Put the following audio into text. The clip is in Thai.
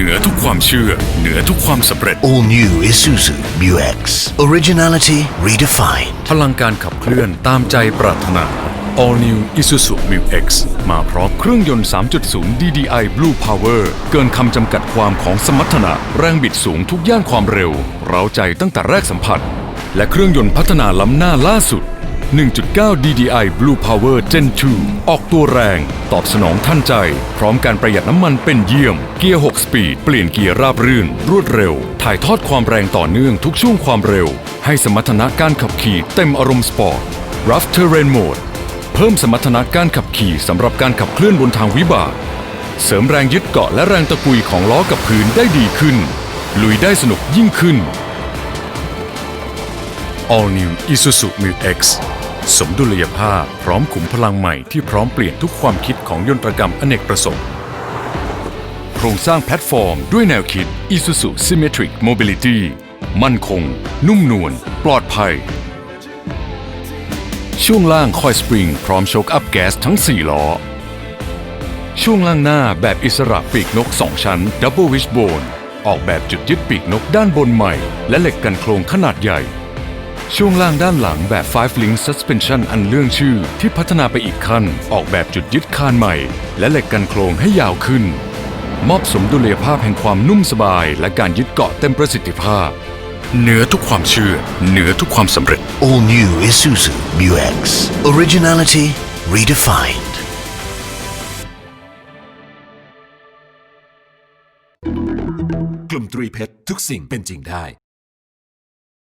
นือทุกความเชื่อ เหนือทุกความสำเร็จ All new Isuzu Mu X. Originality redefined. พลังการขับเคลื่อนตามใจปรารถนา All New Isuzu Mu X มาพร้อมเครื่องยนต์ 3.0 DDI Blue Power เกินคำจำกัดความของสมรรถนะ แรงบิดสูงทุกย่านความเร็ว เร้าใจตั้งแต่แรกสัมผัส และเครื่องยนต์พัฒนาล้ำหน้าล่าสุด 1.9 DDI Blue Power Gen 2 ออกตัวแรง ตอบสนองทันใจ พร้อมการประหยัดน้ำมันเป็นเยี่ยม เกียร์ 6 สปีด เปลี่ยนเกียร์ราบรื่น รวดเร็ว ถ่ายทอดความแรงต่อเนื่องทุกช่วงความเร็ว ให้สมรรถนะการขับขี่เต็มอารมณ์สปอร์ต Rough Terrain Mode เพิ่มสมรรถนะการขับขี่สำหรับการขับเคลื่อนบนทางวิบาก เสริมแรงยึดเกาะและแรงตะกุยของล้อกับพื้นได้ดีขึ้น ลุยได้สนุกยิ่งขึ้น All New Isuzu Mu X สมดุลยภาพพร้อมขุมพลังใหม่ที่พร้อมเปลี่ยนทุกความคิดของยนตรกรรมอเนกประสงค์ โครงสร้างแพลตฟอร์มด้วยแนวคิด Isuzu Symmetric Mobility มั่นคง นุ่มนวลปลอดภัย ช่วงล่างคอยสปริงพร้อมโชคอัพแก๊สทั้ง 4 ล้อ ช่วงล่างหน้าแบบอิสระปีกนก 2 ชั้น Double Wishbone ออกแบบจุดยึดปีกนกด้านบนใหม่ และเหล็กกันโครงขนาดใหญ่ ช่วงล่างด้านหลังแบบ 5 Link Suspension อันเรื่องชื่อ ที่พัฒนาไปอีกขั้น ออกแบบจุดยึดคานใหม่ และเหล็กกันโครงให้ยาวขึ้น มอบสมดุลยภาพแห่งความนุ่มสบาย และการยึดเกาะเต็มประสิทธิภาพ เหนือทุกความเชื่อ เหนือทุกความสำเร็จ All new Isuzu Mu X. Originality redefined. กลุ่มตรีเพชรทุกสิ่งเป็นจริงได้